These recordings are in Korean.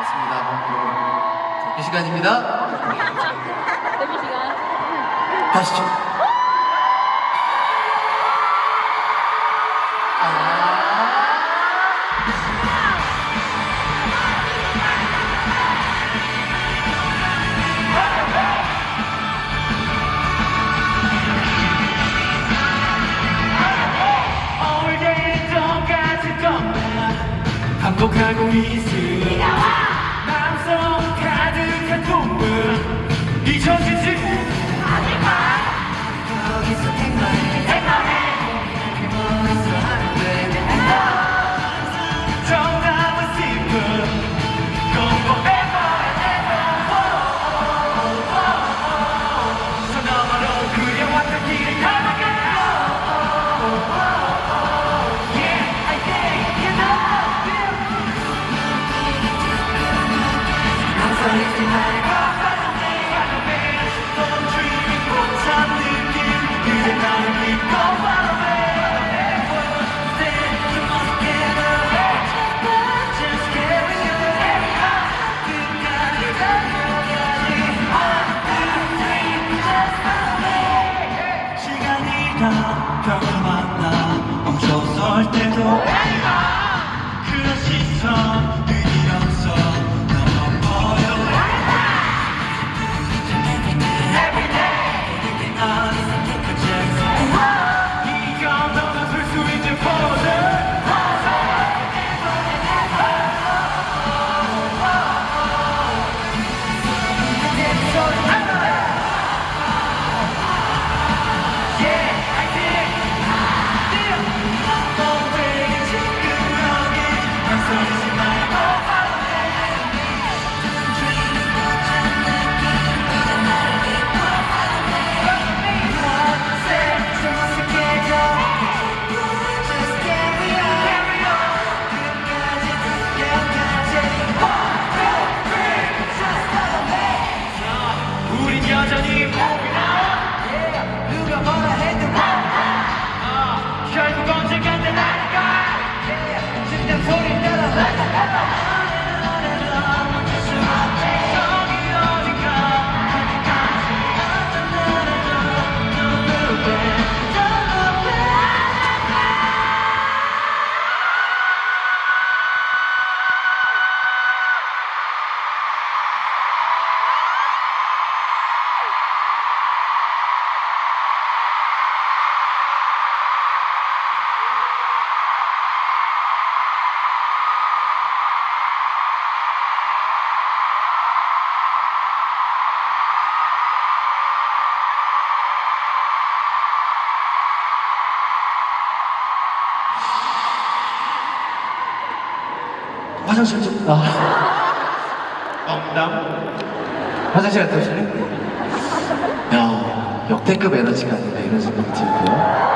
맞습니다. 여러분. 자, 이 시간입니다. 데뷔 시간. 가시죠. 것만 반복하고 있음 시간이 다 벽을 만나. 멈춰설 때도 이 화장실 좀. 아. 엉담 화장실 갔다 오실래? 야, 역대급 에너지가 아닌가 이런 생각이 들고요.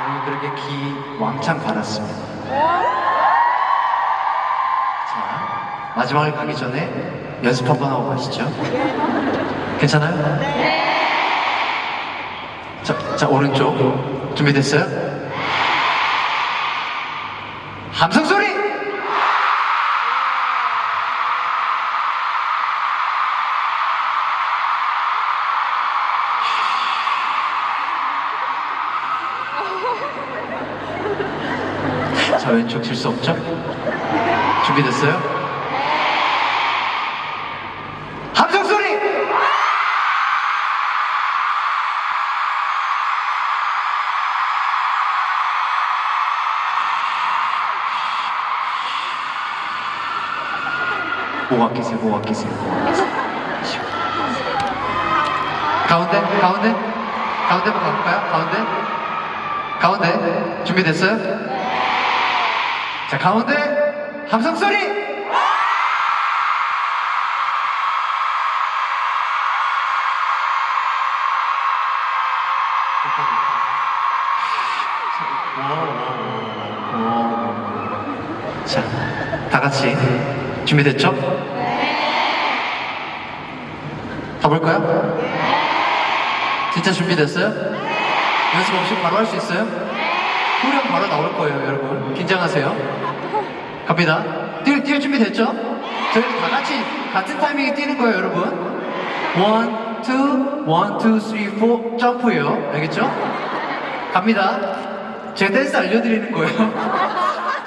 여러분들에게 기 왕창 받았습니다. 자, 마지막에 가기 전에 연습 한번 하고 가시죠. 괜찮아요? 네. 자, 자, 오른쪽. 준비됐어요? 함성 소리! 자, 왼쪽 질 수 없죠? 준비됐어요? 목 아끼세요, 목 아끼세요. 가운데, 가운데, 가운데로 갈까요? 가운데, 가운데 준비됐어요? 자, 가운데 함성 소리. 자, 다 같이 준비됐죠? 가볼까요? 진짜 준비됐어요? 연습 없이 바로 할 수 있어요? 후렴 바로 나올 거예요, 여러분. 긴장하세요. 갑니다. 뛸 뛸 준비 됐죠? 저희 다 같이 같은 타이밍에 뛰는 거예요, 여러분. 원, 투, 원, 투, 쓰리, 포, 점프예요. 알겠죠? 갑니다. 제가 댄스 알려드리는 거예요.